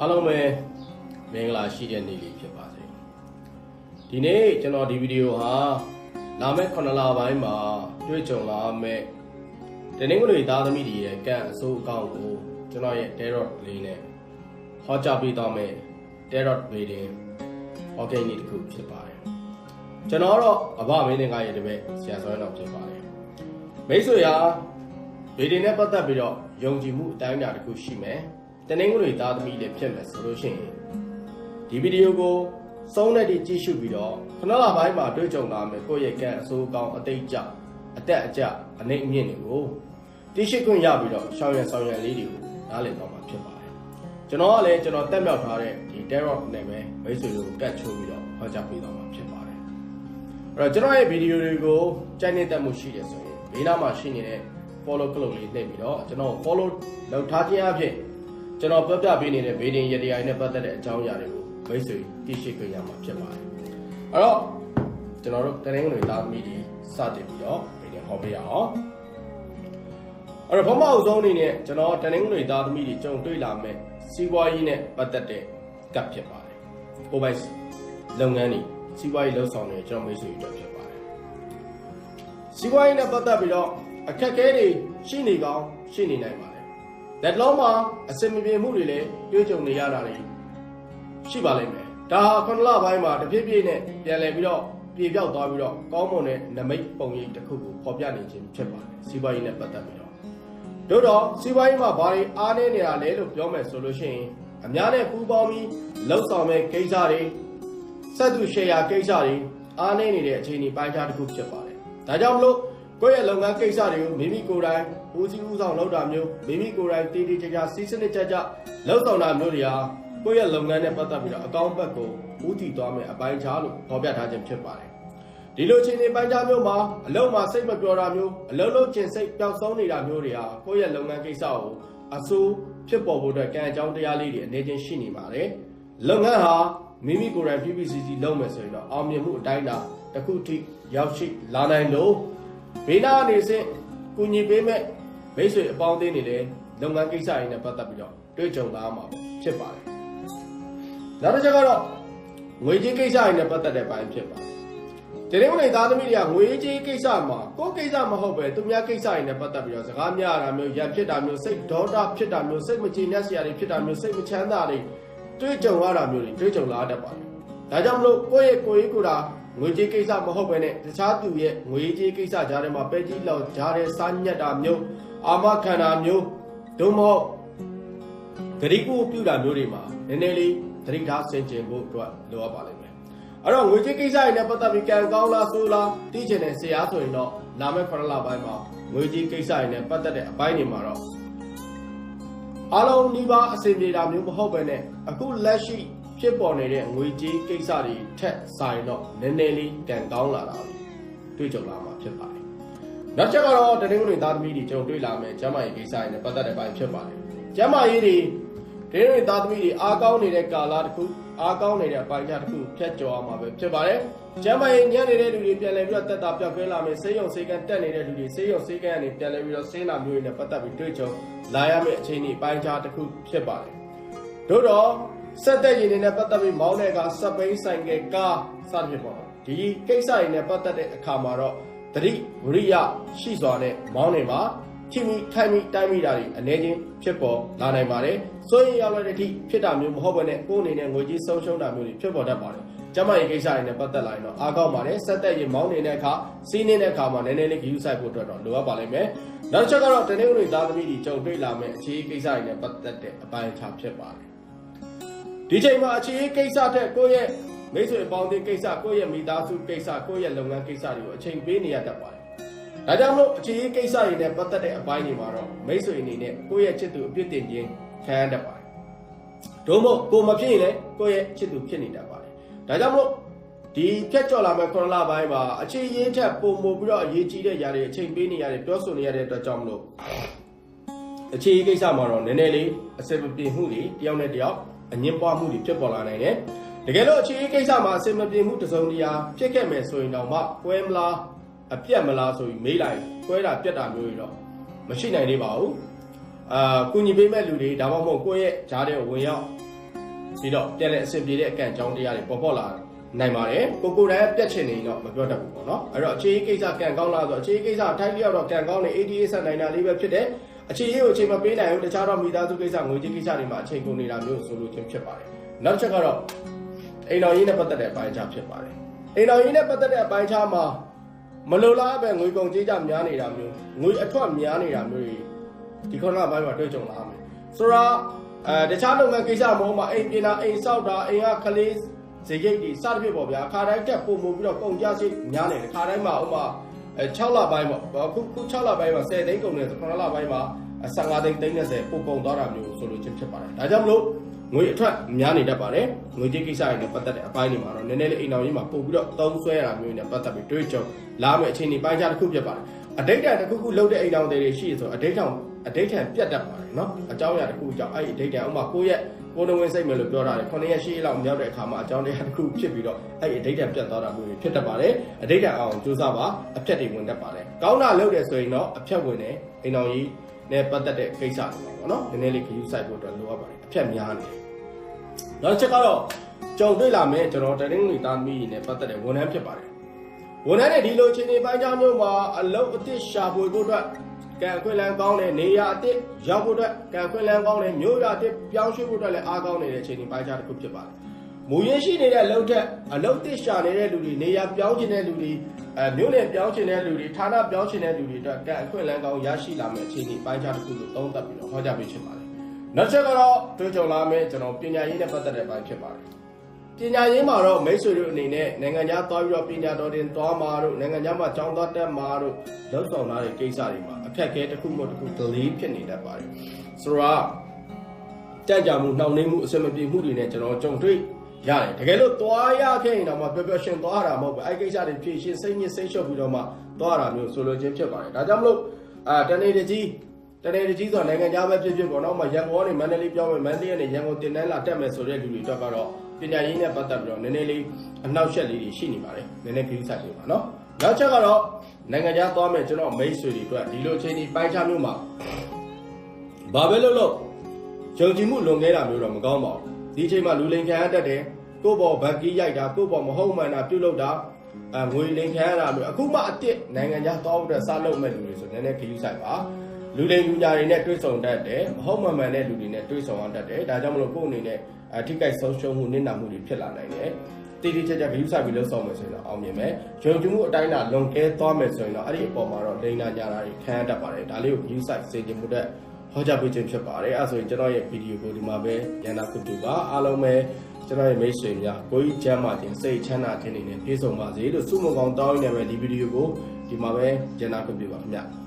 အားလုံးပဲမင်္ဂလာရှိတဲ့နေ့လေးဖြစ်ပါစေဒီနေ့ကျွန်တော်ဒီဗီဒီယိုဟာလာမယ့်9လပိုင်းမှာတွေ့ကြုံလာမယ့်တနင်္ဂနွေသားသမီးတွေရဲ့ကံအစိုးအကောင့်ကိုကျွန်တော်ရဲ့ Tarot လေးနဲ့ဟောကြားပေးသွားမယ် Tarot reading organic တစ်ခုဖြစ်ပါတယ်ကျွန်တော်တော့အဘမင်းငါရဲ့တပည့်ဆရာစောရတော်ဖြစ်ပါတယ်မိတ်ဆွေဟာဗီဒီယိုနဲ့ပတ်သက်ပြီးတော့ယုံကြည်မှုအတိုင်းအတာတစ်ခုရှိမယ် တနင်္ဂနွေသားသမီးတွေဖြစ်မယ်ဆိုလို့ရှိရင်ဒီဗီဒီယိုကိုစုံတဲ့ဒီကြည့်ရှုပြီးတော့ခဏလာပိုင်းမှာတွေ့ကြုံလာမယ်ကိုယ့်ရဲ့ကံအဆိုးကောင်းအတိတ်ကြအသက်အကျအနေအမြင့်တွေကိုသိရှိခွင့်ရပြီးတော့ရှောင်းရဆောင်ရလေးတွေကိုနားလည်တော့မှာဖြစ်ပါတယ်ကျွန်တော်ကလည်းကျွန်တော်တက်မြောက်ထားတဲ့ဒီ Tarot နဲ့ပဲမိတ်ဆွေတွေကိုကတ်ချိုးပြီးတော့ဟောကြားပေးတော့မှာဖြစ်ပါတယ်အဲ့တော့ကျွန်တော်ရဲ့ဗီဒီယိုတွေကိုကြိုက်နေတဲ့မှုရှိတယ်ဆိုရင်ဘေးနားမှာရှိနေတဲ့ follow ကလုတ်လေးနှိပ်ပြီးတော့ကျွန်တော် follow လုပ်ထားခြင်းအဖြစ် ကျွန်တော်ပြောပြပေးနေတဲ့ဗီဒီယိုရတရားနဲ့ပတ်သက်တဲ့အကြောင်းအရာတွေကိုမိတ်ဆွေသိရှိခွင့်ရမှာဖြစ်ပါတယ်အဲ့တော့ကျွန်တော်တို့တရင်တွေသားသမီးတွေစတင်ပြီးတော့ဗီဒီယိုဟောပေးရအောင်အဲ့တော့ဘုမအုပ်ဆုံးအနေနဲ့ကျွန်တော်တရင်တွေသားသမီးတွေကြုံတွေ့လာမဲ့စီးပွားရေးနဲ့ပတ်သက်တဲ့ကပ်ဖြစ်ပါတယ်။ကိုယ်ပိုင်လုပ်ငန်းတွေစီးပွားရေးလှုပ်ဆောင်နေကျွန်တော်မိတ်ဆွေတွေဖြစ်ပါတယ်။စီးပွားရေးနဲ့ပတ်သက်ပြီးတော့အခက်အခဲတွေရှိနေကောင်းရှိနေနိုင်ပါတယ်။ လက်လုံးမှာအစင်မပြေမှုတွေလည်းတွေ့ကြုံနေရတာတွေရှိပါလိမ့်မယ်။ဒါဟာခုနလပိုင်းမှာတဖြည်းဖြည်းနဲ့ပြန်လည်ပြီးတော့ပြေပြောက်သွားပြီးတော့ကောင်းမွန်တဲ့နမိတ်ပုံရိပ်တစ်ခုကိုပေါ်ပြနေခြင်းဖြစ်ပါတယ်။စီးပွားရေးနဲ့ပတ်သက်ပြီးတော့တို့တော့စီးပွားရေးမှာဘာတွေအားနည်းနေတာလဲလို့ပြောမယ်ဆိုလို့ရှိရင်အများနဲ့ပူးပေါင်းပြီးလှုပ်ဆောင်မဲ့ကိစ္စတွေစက်သူရှယ်ယာကိစ္စတွေအားနည်းနေတဲ့အခြေအနေပိုင်းခြားတစ်ခုဖြစ်ပါတယ်။ဒါကြောင့်မလို့ ကိုယ့်ရဲ့လုပ်ငန်းကိစ္စတွေကိုမိမိကိုယ်တိုင်ဦးစီးဦးဆောင်လုပ်တာမျိုးမိမိကိုယ်တိုင်တည်တည်ကြကြစီးစနစ်ကြကြလှုပ်ဆောင်တာမျိုးတွေဟာကိုယ့်ရဲ့လုပ်ငန်းနဲ့ပတ်သက်ပြီးတော့အကောင့်ဘက်ကိုဦးတည်သွားမယ်အပိုင်းခြားလို့ဖော်ပြထားခြင်းဖြစ်ပါတယ်။ဒီလိုအခြေအနေပိုင်းခြားမျိုးမှာအလုံးမှာစိတ်မပြောတာမျိုးအလုံးလုံးကျင်စိတ်ပျောက်ဆုံးနေတာမျိုးတွေဟာကိုယ့်ရဲ့လုပ်ငန်းကိစ္စကိုအဆိုးဖြစ်ပေါ်ဖို့အတွက်ကံအကြောင်းတရားလေးတွေအနေချင်းရှိနေပါတယ်။လုပ်ငန်းဟာမိမိကိုယ်တိုင် PPCC လုပ်မယ်ဆိုရင်တော့အောင်မြင်မှုအတိုင်းအတာတစ်ခုထိရောက်ရှိလာနိုင်လို့ ဘေးနာအနေစင်ကူညီပေးမဲ့မိတ်ဆွေအပေါင်းအသင်းတွေလည်းလုပ်ငန်းကိစ္စတွေနဲ့ပတ်သက်ပြီးတော့တွေ့ကြုံလာမှာဖြစ်ပါတယ်။နောက်တစ်ချက်ကတော့ငွေကြေးကိစ္စတွေနဲ့ပတ်သက်တဲ့ပိုင်းဖြစ်ပါတယ်။ဒီနေ့ဝင်သားသမီးတွေကငွေကြေးကိစ္စမှာကိုယ်ကိစ္စမဟုတ်ပဲသူများကိစ္စတွေနဲ့ပတ်သက်ပြီးတော့စကားများတာမျိုးရံဖြစ်တာမျိုးစိတ်ဒေါသဖြစ်တာမျိုးစိတ်မကြည်နက်စရာတွေဖြစ်တာမျိုးစိတ်မချမ်းသာတွေတွေ့ကြုံရတာမျိုးတွေတွေ့ကြုံလာတတ်ပါတယ်။ဒါကြောင့်မလို့ကိုယ့်ရဲ့ကိုယ်ရေးကိုယ်တာ ငွေကြေးကိစ္စမဟုတ်ပဲနဲ့တခြားသူရဲ့ငွေကြေးကိစ္စကြားထဲမှာပဲကြီးလောက်ကြားထဲစားညက်တာမျိုးအာမခံတာမျိုးဒုမဟုတ်ဂရိကူပြုတာမျိုးတွေမှာနည်းနည်းလေးသတိထားဆင်ခြင်ဖို့အတွက်လိုအပ်ပါလိမ့်မယ်။အဲ့တော့ငွေကြေးကိစ္စတွေနဲ့ပတ်သက်ပြီးကံကောင်းလားဆိုးလားသိချင်တဲ့ဆရာဆိုရင်တော့လာမယ့်ခရလပိုင်းမှာငွေကြေးကိစ္စတွေနဲ့ပတ်သက်တဲ့အပိုင်းတွေမှာတော့အားလုံးဒီပါအစီအပြေတာမျိုးမဟုတ်ပဲနဲ့အခုလက်ရှိ ဖြစ်ပေါ်နေတဲ့ငွေကြေးကိစ္စတွေထက်ဆိုင်တော့နည်းနည်းလေးကံကောင်းလာတာတွေ့ကြုံလာမှာဖြစ်ပါတယ်။နောက်ချက်ကတော့တနင်္ဂနွေသားသမီးတွေကြုံတွေ့လာမယ်ကျမ်းမာရေးကိစ္စတွေနဲ့ပတ်သက်တဲ့ပိုင်းဖြစ်ပါတယ်။ကျမ်းမာရေးတွေတနင်္ဂနွေသားသမီးတွေအားကောင်းနေတဲ့ကာလတစ်ခုအားကောင်းနေတဲ့အပိုင်းခြားတစ်ခုဖြတ်ကျော်အောင်မှာပဲဖြစ်ပါတယ်။ကျမ်းမာရေးညံ့နေတဲ့လူတွေပြန်လည်ပြီးတော့တက်တာပြောက်ကွဲလာမယ်ဆေးရုံဆေးကန်းတက်နေတဲ့လူတွေဆေးရုံဆေးကန်းကနေပြန်လည်ပြီးတော့ဆင်းလာမျိုးတွေနဲ့ပတ်သက်ပြီးတွေ့ကြုံလာရမယ့်အခြေအနေပိုင်းခြားတစ်ခုဖြစ်ပါတယ်။တို့တော့ ဆက်တဲ့ရင်တွေနဲ့ပတ်သက်ပြီးမောင်းတဲ့ကစပိန်ဆိုင်ကကားစသဖြင့်ပေါ့ဒီကိစ္စတွေနဲ့ပတ်သက်တဲ့အခါမှာတော့တတိဝရိယရှိစွာနဲ့မောင်းနေမှာချိမိခိုင်မိတိုင်းမိတာတွေအနေချင်းဖြစ်ပေါ်လာနိုင်ပါတယ်ဆိုရင်ရောက်လာတဲ့အထိဖြစ်တာမျိုးမဟုတ်ဘဲနဲ့ကိုယ်အနေနဲ့ငွေကြီးဆုံးရှုံးတာမျိုးတွေဖြစ်ပေါ်တတ်ပါတယ်ကျမရဲ့ကိစ္စတွေနဲ့ပတ်သက်လာရင်တော့အားကောင်းပါတယ်ဆက်သက်ရင်မောင်းနေတဲ့အခါစီးနေတဲ့အခါမှာနည်းနည်းလေးဂရုစိုက်ဖို့အတွက်တော့လိုအပ်ပါလိမ့်မယ်နောက်တစ်ချက်ကတော့တနေ့ကနေ့သားသမီးတွေကြုံတွေ့လာမယ့်အခြေအနေကိစ္စတွေနဲ့ပတ်သက်တဲ့အပိုင်းအခြားဖြစ်ပါတယ် ဒီချိန်မှာအခြေအနေကိစ္စတဲ့ကိုယ့်ရဲ့မိတ်ဆွေအပေါင်းအသင်းကိစ္စကိုယ့်ရဲ့မိသားစုကိစ္စကိုယ့်ရဲ့လုပ်ငန်းကိစ္စတွေကိုအချိန်ပေးနေရတတ်ပါတယ်ဒါကြောင့်မို့အခြေအနေကိစ္စတွေနဲ့ပတ်သက်တဲ့အပိုင်းတွေမှာတော့မိတ်ဆွေအနေနဲ့ကိုယ့်ရဲ့ချစ်သူအပြစ်တင်ခြင်းခံရတတ်ပါတယ်။တို့မို့ကိုမဖြစ်ရင်လည်းကိုယ့်ရဲ့ချစ်သူဖြစ်နေတတ်ပါတယ်။ဒါကြောင့်မို့ဒီဖြတ်ကျော်လာမဲ့ခရလပိုင်းမှာအခြေရင်းထက်ပုံမပြီးတော့အရေးကြီးတဲ့ຢာတွေအချိန်ပေးနေရတယ်ပြောဆိုနေရတဲ့အတွက်ကြောင့်မလို့အခြေရင်းကိစ္စမှာတော့နည်းနည်းလေးအစင်မပြေမှုတွေတယောက်နဲ့တယောက် အငင်းပွားမှုတွေဖြစ်ပေါ်လာနိုင်တယ်။တကယ်လို့အခြေရင်းကိစ္စမှာအစင်မပြေမှုတစုံတရာဖြစ်ခဲ့မယ်ဆိုရင်တော့မှကွဲမလားအပြက်မလားဆိုပြီးမေးလိုက်ကွဲတာပြက်တာမျိုးတွေတော့မရှိနိုင်သေးပါဘူးအာကုညီပေးမဲ့လူတွေဒါမှမဟုတ်ကိုယ့်ရဲ့ဂျားတဲ့ဝင်ရောက်ပြီးတော့ပြန်လဲအဆင်ပြေတဲ့အကန့်အကြောင်းတရားတွေပေါ်ပေါ်လာနိုင်ပါတယ်ကိုကိုယ်တိုင်ပြတ်ချင်နေတော့မပြောတတ်ဘူးပေါ့နော်အဲ့တော့အခြေအကိစ္စကံကောင်းလားဆိုအခြေအကိစ္စထိုက်လျောက်တော့ကံကောင်းနေ ADA ဆက်နိုင်တာလေးပဲဖြစ်တယ် အခြေအကိုအချိန်မပေးနိုင်ဘူးတခြားတော့မိသားစုကိစ္စငွေကြေးကိစ္စတွေမှာအချိန်ကုန်နေတာမျိုးဆိုလို့ချင်းဖြစ်ပါတယ်နောက်တစ်ချက်ကတော့အိမ်တော်ရေးနဲ့ပတ်သက်တဲ့အပိုင်းခြားဖြစ်ပါတယ်အိမ်တော်ရေးနဲ့ပတ်သက်တဲ့အပိုင်းခြားမှာမလိုလားပဲငွေကုန်ကြေးကြများနေတာမျိုးငွေအထွက်များနေတာမျိုးတွေဒီခုနကဘိုင်းမှာတွေ့ကြုံလာမယ်ဆိုတော့အဲတခြားလုပ်ငန်းကိစ္စမဟုတ်မှာအိမ်ပြင်တာအိမ်ဆောက်တာအိမ်ကကလေးဇေဂိတ်တွေစသဖြင့်ပေါ့ဗျာအခါတိုင်းတက်ပုံမှုပြီးတော့ကုန်ကြစိတ်များနေတယ်အခါတိုင်းမှာဥမာ အဲ6လပိုင်းပေါ့ခုခု6လပိုင်းမှာ10သိန်းကုန်တယ်ဆို9လပိုင်းမှာ15သိန်းသိန်း30ပို့ကုန်သွားတာမျိုးဆိုလို့ချင်းဖြစ်ပါတယ်ဒါကြောင့်မလို့ငွေအထွက်များနေတတ်ပါတယ်ငွေကြေးကိစ္စတွေနဲ့ပတ်သက်တဲ့အပိုင်းတွေမှာတော့နည်းနည်းလေးအိမ်တော်ကြီးမှာပို့ပြီးတော့သုံးဆွဲရတာမျိုးနဲ့ပတ်သက်ပြီးတွေးကြုံလာမယ့်အခြေအနေပိုင်းခြားတစ်ခုဖြစ်ပါတယ်အတိတ်တတစ်ခုခုလုပ်တဲ့အိမ်တော်တွေရှိဆိုအတိတ်ထောင် အဓိဋ္ဌံပြတ်တတ်ပါတယ်နော်အကြောင်းအရာတစ်ခုကြောင့်အဲ့ဒီအဓိဋ္ဌံဥပမာကိုယ့်ရဲ့ကိုယ်နဝင်စိတ်မယ်လို့ပြောတာလေ9ရက်10လောက်မြောက်တဲ့အခါမှာအကြောင်းတရားတစ်ခုဖြစ်ပြီးတော့အဲ့ဒီအဓိဋ္ဌံပြတ်သွားတာမျိုးဖြစ်တတ်ပါတယ်အဓိဋ္ဌံအောင်ကြိုးစားပါအဖြတ်တွေဝင်တတ်ပါတယ်ကောင်းတာလုပ်တယ်ဆိုရင်တော့အဖြတ်ဝင်တယ်အိမ်တော်ကြီးနဲ့ပတ်သက်တဲ့ကိစ္စတွေပါပေါ့နော်နည်းနည်းလေးခရူးဆိုင်ဖို့အတွက်လိုအပ်ပါတယ်အဖြတ်များတယ်နောက်ချက်ကတော့ကြုံတွေ့လာမယ်ကျွန်တော်တရင်းလူသားသမီးနဲ့ပတ်သက်တဲ့ဝန်ထမ်းဖြစ်ပါတယ်ဝန်ထမ်းတွေဒီလိုအခြေအနေပိုင်းခြားမျိုးမှာအလုပ်အသစ်ရှာဖွေဖို့အတွက် ကံခွင့်လန်းကောင်းတဲ့နေရာအသစ်ရောက်ဖို့အတွက်ကံခွင့်လန်းကောင်းတဲ့မျိုးရာအသစ်ပြောင်းရွှေ့ဖို့အတွက်လည်းအားကောင်းနေတဲ့ချိန်ဒီပိုင်းခြားတစ်ခုဖြစ်ပါတယ်မူရင်းရှိနေတဲ့အလုပ်ထက်အလုပ်သစ်ရှာနေတဲ့လူတွေနေရာပြောင်းချင်တဲ့လူတွေအဲမျိုးနယ်ပြောင်းချင်တဲ့လူတွေဌာနပြောင်းချင်တဲ့လူတွေအတွက်ကံအခွင့်အလမ်းကောင်းရရှိလာမယ့်အခြေအနေပိုင်းခြားတစ်ခုလို့သုံးသပ်ပြီးတော့ဟောကြားပေးချင်ပါတယ်။နောက်ချက်ကတော့တွေ့ကြုံလာမယ့်ကျွန်တော်ပညာရေးနဲ့ပတ်သက်တဲ့ပိုင်းဖြစ်ပါတယ်။ ပညာရေးမှာတော့မိတ်ဆွေတို့အနေနဲ့နိုင်ငံခြားသွားပြီးတော့ပညာတော်တင်သွားမှာတို့နိုင်ငံခြားမှာကျောင်းသားတက်မှာတို့လောက်ဆောင်လာတဲ့ကိစ္စတွေမှာအခက်အခဲတစ်ခုမှတစ်ခု delay ဖြစ်နေတတ်ပါတယ်။ဆိုတော့ကြံ့ကြာမှုနှောင့်နှေးမှုအဆင်မပြေမှုတွေနဲ့ကျွန်တော်ကြုံတွေ့ရတယ်တကယ်လို့သွားရခဲ့ရင်တော့မှပျော်ပျော်ရှင်သွားတာမဟုတ်ဘူးအဲ့ကိစ္စတွေဖြည့်ရှင်းစိတ်ညစ်စိတ်လျှော့ပြီးတော့မှသွားတာမျိုးဆိုလိုချင်းဖြစ်ပါတယ်ဒါကြောင့်မလို့အာတနေ့တကြီးတနေ့တကြီးဆိုနိုင်ငံခြားပဲဖြစ်ဖြစ်ပေါ့နော်မှရန်ကုန်ကနေမန္တလေးပြောင်းမယ်မန္တလေးကနေရန်ကုန်တင်တန်းလာတက်မယ်ဆိုတဲ့လူတွေတော့ကတော့ ပညာရေးနဲ့ပတ်သက်ပြီးတော့နည်းနည်းလေးအနှောက်အယှက်လေးတွေရှိနေပါတယ်နည်းနည်းခရီးဆိုင်ပြပါနော်နောက်ချက်ကတော့နိုင်ငံခြားသွားမယ်ကျွန်တော်မိတ်ဆွေတွေအတွက်ဒီလိုအချိန်ဒီပိုင်းခြားမျိုးမှာဘာပဲလုပ်လို့ယုံကြည်မှုလွန်ခဲ့တာမျိုးတော့မကောင်းပါဘူးဒီအချိန်မှာလူလိန်ခံရတတ်တယ်ကိုယ့်ဘော်ဘက်ကီးရိုက်တာကိုယ့်ဘော်မဟုတ်မှန်တာပြုတ်လို့တာအငွေလိန်ခံရတာမျိုးအခုမှအစ်စ်နိုင်ငံခြားသွားဖို့အတွက်စားလုပ်မဲ့လူတွေဆိုနည်းနည်းခရီးဆိုင်ပါ လူလိန်လူညာတွေနဲ့တွေ့ဆုံတတ်တယ်မဟုတ်မှန်မှန်တဲ့လူတွေနဲ့တွေ့ဆုံအောင်တတ်တယ်ဒါကြောင့်မလို့ကိုယ့်အနေနဲ့အထိကိဆုံးရှုံးမှုနစ်နာမှုတွေဖြစ်လာနိုင်တယ်တိတိကျကျခရီးဆိုင်ပြီးလှုပ်ဆောင်မယ်ဆိုရင်တော့အောင်မြင်မယ်ယုံကြည်မှုအတိုင်းတာလွန်ကဲသွားမယ်ဆိုရင်တော့အဲ့ဒီအပေါ်မှာတော့လိန်နာညာတာတွေခံရတတ်ပါတယ်ဒါလေးကိုခရီးဆိုင်စေခြင်းမှုတဲ့ဟောကြားပေးခြင်းဖြစ်ပါတယ်အဲဆိုရင်ကျွန်တော်ရဲ့ဗီဒီယိုကိုဒီမှာပဲရန်နာကုတူပါအားလုံးပဲကျွန်တော်ရဲ့မိတ်ဆွေများကိုကြီးချမ်းသာခြင်းစိတ်ချမ်းသာခြင်းတွေနဲ့ပြည့်စုံပါစေလို့ဆုမကောင်းတောင်းရင်းနဲ့ပဲဒီဗီဒီယိုကိုဒီမှာပဲရန်နာကုတူပါခင်ဗျ